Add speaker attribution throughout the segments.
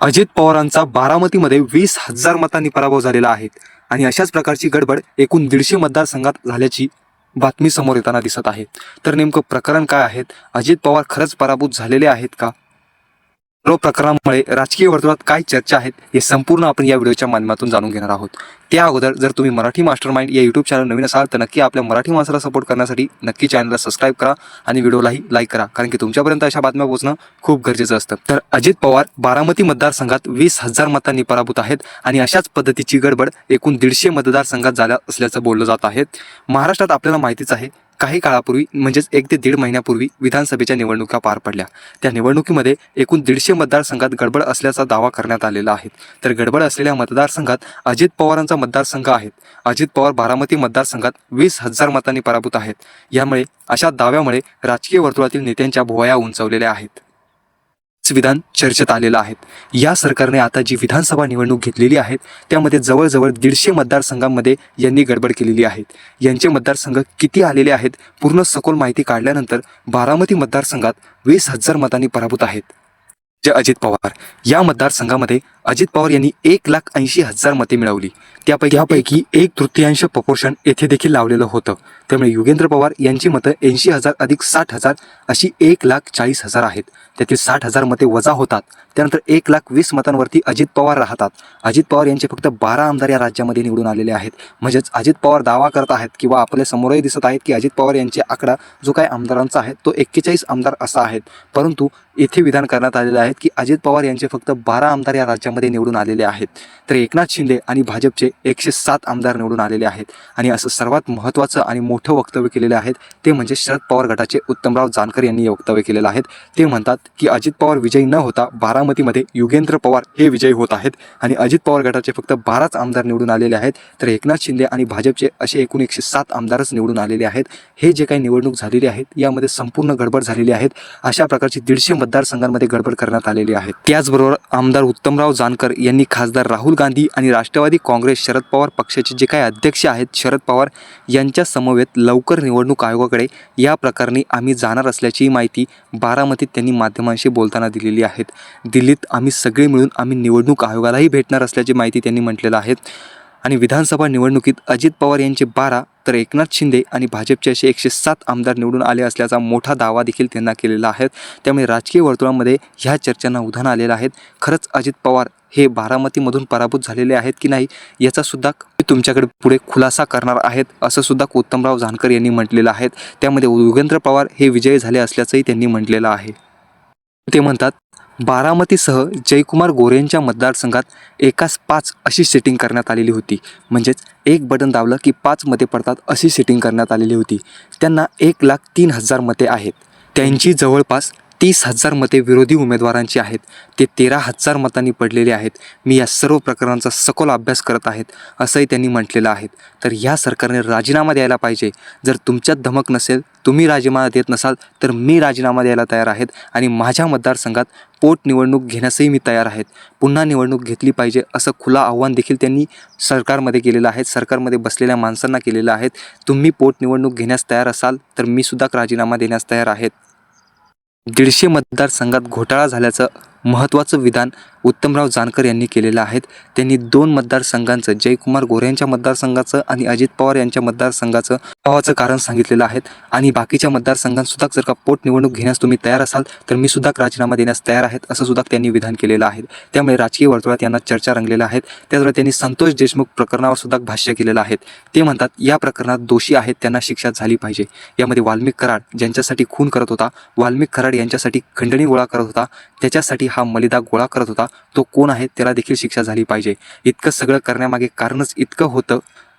Speaker 1: अजित पवारांचा बारामतीमध्ये वीस हजार मतांनी पराभव झालेला आहे. आणि अशाच प्रकारची गडबड एकूण दीडशे मतदारसंघात झाल्याची बातमी समोर येताना दिसत आहे. तर नेमकं प्रकरण काय आहेत? अजित पवार खरंच पराभूत झालेले आहेत का? प्रकरणामुळे राजकीय वर्तुळात काय चर्चा आहेत हे संपूर्ण आपण या व्हिडिओच्या माध्यमातून जाणून घेणार आहोत. त्या अगोदर जर तुम्ही मराठी मास्टर माइंड या युट्यूब चॅनल नवीन असाल तर नक्की आपल्या मराठी माणसाला सपोर्ट करण्यासाठी नक्की चॅनलला सबस्क्राईब करा आणि व्हिडिओलाही लाईक करा. कारण की तुमच्यापर्यंत अशा बातम्या पोहोचणं खूप गरजेचं असतं. तर अजित पवार बारामती मतदारसंघात वीस हजार मतांनी पराभूत आहेत आणि अशाच पद्धतीची गडबड एकूण दीडशे मतदारसंघात झाल्या असल्याचं बोललं जात आहे. महाराष्ट्रात आपल्याला माहितीच आहे काही काळापूर्वी म्हणजेच एक ते दीड महिन्यापूर्वी विधानसभेच्या निवडणुका पार पडल्या. त्या निवडणुकीमध्ये एकूण दीडशे मतदारसंघात गडबड असल्याचा दावा करण्यात आलेला आहे. तर गडबड असलेल्या मतदारसंघात अजित पवारांचा मतदारसंघ आहे अजित पवार बारामती मतदारसंघात वीस हजार मतांनी पराभूत आहेत. यामुळे अशा दाव्यामुळे राजकीय वर्तुळातील नेत्यांच्या भुवया उंचावलेल्या आहेत. विधान चर्चेत आलेलं आहेत. या सरकारने आता जी विधानसभा निवडणूक घेतलेली आहे त्यामध्ये जवळजवळ दीडशे मतदारसंघांमध्ये यांनी गडबड केलेली आहे. यांचे मतदारसंघ किती आलेले आहेत पूर्ण सखोल माहिती काढल्यानंतर बारामती मतदारसंघात वीस हजार मतांनी पराभूत आहेत. जे अजित पवार. या मतदारसंघामध्ये अजित पवार यांनी एक लाख ऐंशी हजार मते मिळवली. त्यापैकी यापैकी एक तृतीयांश प्रपोर्शन येथे देखील लावलेलं होतं. त्यामुळे युगेंद्र पवार यांची मतं ऐंशी हजार अधिक साठ हजार अशी एक लाख चाळीस हजार आहेत. त्यातील साठ हजार मते वजा होतात. त्यानंतर एक लाख वीस मतांवरती अजित पवार राहतात. अजित पवार यांचे फक्त बारा आमदार या राज्यामध्ये निवडून आलेले आहेत. म्हणजेच अजित पवार दावा करत आहेत किंवा आपल्या समोरही दिसत आहेत की अजित पवार यांचे आकडा जो काय आमदारांचा आहे तो एक्केचाळीस आमदार असा आहे परंतु येथे विधान करण्यात आलेले आहेत की अजित पवार यांचे फक्त बारा आमदार या राज्यामध्ये निवडून आलेले आहेत. तर एकनाथ शिंदे आणि भाजपचे एकशे सात आमदार निवडून आलेले आहेत. आणि असं सर्वात महत्त्वाचं आणि मोठं वक्तव्य केलेले आहेत ते म्हणजे शरद पवार गटाचे उत्तमराव जानकर यांनी हे वक्तव्य केलेलं आहे ते म्हणतात की अजित पवार विजयी न होता बारामतीमध्ये युगेंद्र पवार हे विजयी होत आहेत. आणि अजित पवार गटाचे फक्त बाराच आमदार निवडून आलेले आहेत. तर एकनाथ शिंदे आणि भाजपचे असे एकूण एकशे सात आमदारच निवडून आलेले आहेत. हे जे काही निवडणूक झालेली आहेत यामध्ये संपूर्ण गडबड झालेली आहेत. अशा प्रकारची दीडशे मतदारसंघांमध्ये गडबड करण्यात आलेली आहे. त्याचबरोबर आमदार उत्तमराव जान जानकर यांनी खासदार राहुल गांधी आणि राष्ट्रवादी काँग्रेस शरद पवार पक्षाचे जे काही अध्यक्ष आहेत शरद पवार यांच्या समवेत लवकर निवडणूक आयोगाकडे या प्रकरणी आम्ही जाणार असल्याची माहिती बारामतीत त्यांनी माध्यमांशी बोलताना दिलेली आहेत दिल्लीत आम्ही सगळे मिळून आम्ही निवडणूक आयोगालाही भेटणार असल्याची माहिती त्यांनी म्हटलेलं आहे. आणि विधानसभा निवडणुकीत अजित पवार यांचे बारा तर एकनाथ शिंदे आणि भाजपचे असे एकशे सात आमदार निवडून आले असल्याचा मोठा दावा देखील त्यांना केलेला आहे. त्यामुळे राजकीय वर्तुळामध्ये ह्या चर्चांना उधाण आलेलं आहेत खरंच अजित पवार हे बारामतीमधून पराभूत झालेले आहेत की नाही याचासुद्धा तुमच्याकडे पुढे खुलासा करणार आहेत असं सुद्धा उत्तमराव जानकर यांनी म्हटलेलं आहे. त्यामध्ये युगेंद्र पवार हे विजयी झाले असल्याचंही त्यांनी म्हटलेलं आहे. ते म्हणतात बारामतीसह जयकुमार गोरेंच्या मतदारसंघात एकाच पाच अशी सेटिंग करण्यात आलेली होती. म्हणजेच एक बटन दाबलं की पाच मते पडतात अशी सेटिंग करण्यात आलेली होती. त्यांना एक लाख तीन हजार मते आहेत. त्यांची जवळपास तीस हजार मते विरोधी उमेदवारांची आहेत. ते तेरा हजार मतांनी पडलेले आहेत. मी या सर्व प्रकरणांचा सखोल अभ्यास करत आहेत असंही त्यांनी म्हटलेलं आहे. तर या सरकारने राजीनामा द्यायला पाहिजे. जर तुमच्यात धमक नसेल तुम्ही राजीनामा देत नसाल तर मी राजीनामा द्यायला तयार आहेत आणि माझ्या मतदारसंघात पोटनिवडणूक घेण्यासही मी तयार आहेत. पुन्हा निवडणूक घेतली पाहिजे असं खुला आव्हान देखील त्यांनी सरकारमध्ये केलेलं आहे. सरकारमध्ये बसलेल्या माणसांना केलेलं आहे. तुम्ही पोटनिवडणूक घेण्यास तयार असाल तर मी सुद्धा राजीनामा देण्यास तयार आहेत. दीडशे मतदारसंघात घोटाळा झाल्याचं महत्त्वाचं विधान उत्तमराव जानकर यांनी केलेलं आहे त्यांनी दोन मतदारसंघांचं जयकुमार गोरे यांच्या मतदारसंघाचं आणि अजित पवार यांच्या मतदारसंघाचं भावाचं कारण सांगितलेलं आहे आणि बाकीच्या मतदारसंघांसुद्धा जर का पोटनिवडणूक घेण्यास तुम्ही तयार असाल तर मी सुद्धा राजीनामा देण्यास तयार आहेत असं सुद्धा त्यांनी विधान केलेलं आहे. त्यामुळे राजकीय वर्तुळात यांना चर्चा रंगलेल्या आहेत. त्याचबरोबर त्यांनी संतोष देशमुख प्रकरणावर सुद्धा भाष्य केलेलं आहे ते म्हणतात या प्रकरणात दोषी आहेत त्यांना शिक्षा झाली पाहिजे. यामध्ये वाल्मिक कराड ज्यांच्यासाठी खून करत होता वाल्मिक कराड यांच्यासाठी खंडणी गोळा करत होता त्याच्यासाठी हा मलिदा गोळा करत होता तो कोण आहे त्याला देखील शिक्षा झाली पाहिजे. इतकं सगळं करण्यामागे कारणच इतकं होतं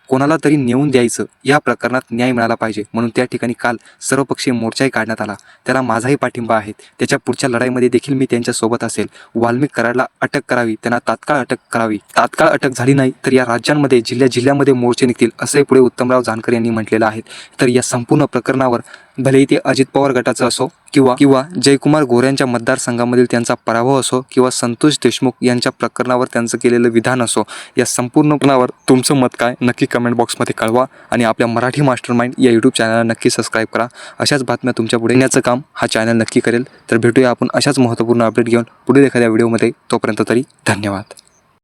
Speaker 1: कोणाला तरी नेऊन द्यायचं या प्रकरणात न्याय मिळाला पाहिजे. म्हणून त्या ठिकाणी काल सर्वपक्षीय मोर्चाही काढण्यात आला. त्याला माझाही पाठिंबा आहे. त्याच्या पुढच्या लढाईमध्ये देखील मी त्यांच्यासोबत असेल. वाल्मिक कराडला अटक करावी त्यांना तात्काळ अटक करावी. तात्काळ अटक झाली नाही तर या राज्यांमध्ये जिल्ह्या जिल्ह्यामध्ये मोर्चे निघतील असंही पुढे उत्तमराव जानकर यांनी म्हटलेलं आहे. तर या संपूर्ण प्रकरणावर भलेही ते अजित पवार गटाचं असो किंवा किंवा जयकुमार गोऱ्यांच्या मतदारसंघामधील त्यांचा पराभव असो किंवा संतोष देशमुख यांच्या प्रकरणावर त्यांचं केलेलं विधान असो या संपूर्ण प्रकरणावर तुमचं मत काय? नक्की कमेंट बॉक्समध्ये कळवा आणि आपल्या मराठी मास्टर माइंड या यूट्यूब चॅनलला नक्की सबस्क्राईब करा. अशाच बातम्या तुमच्यापुढे येण्याचं काम हा चॅनल नक्की करेल. तर भेटूया आपण अशाच महत्त्वपूर्ण अपडेट घेऊन पुढील एखाद्या व्हिडिओमध्ये तोपर्यंत तरी धन्यवाद.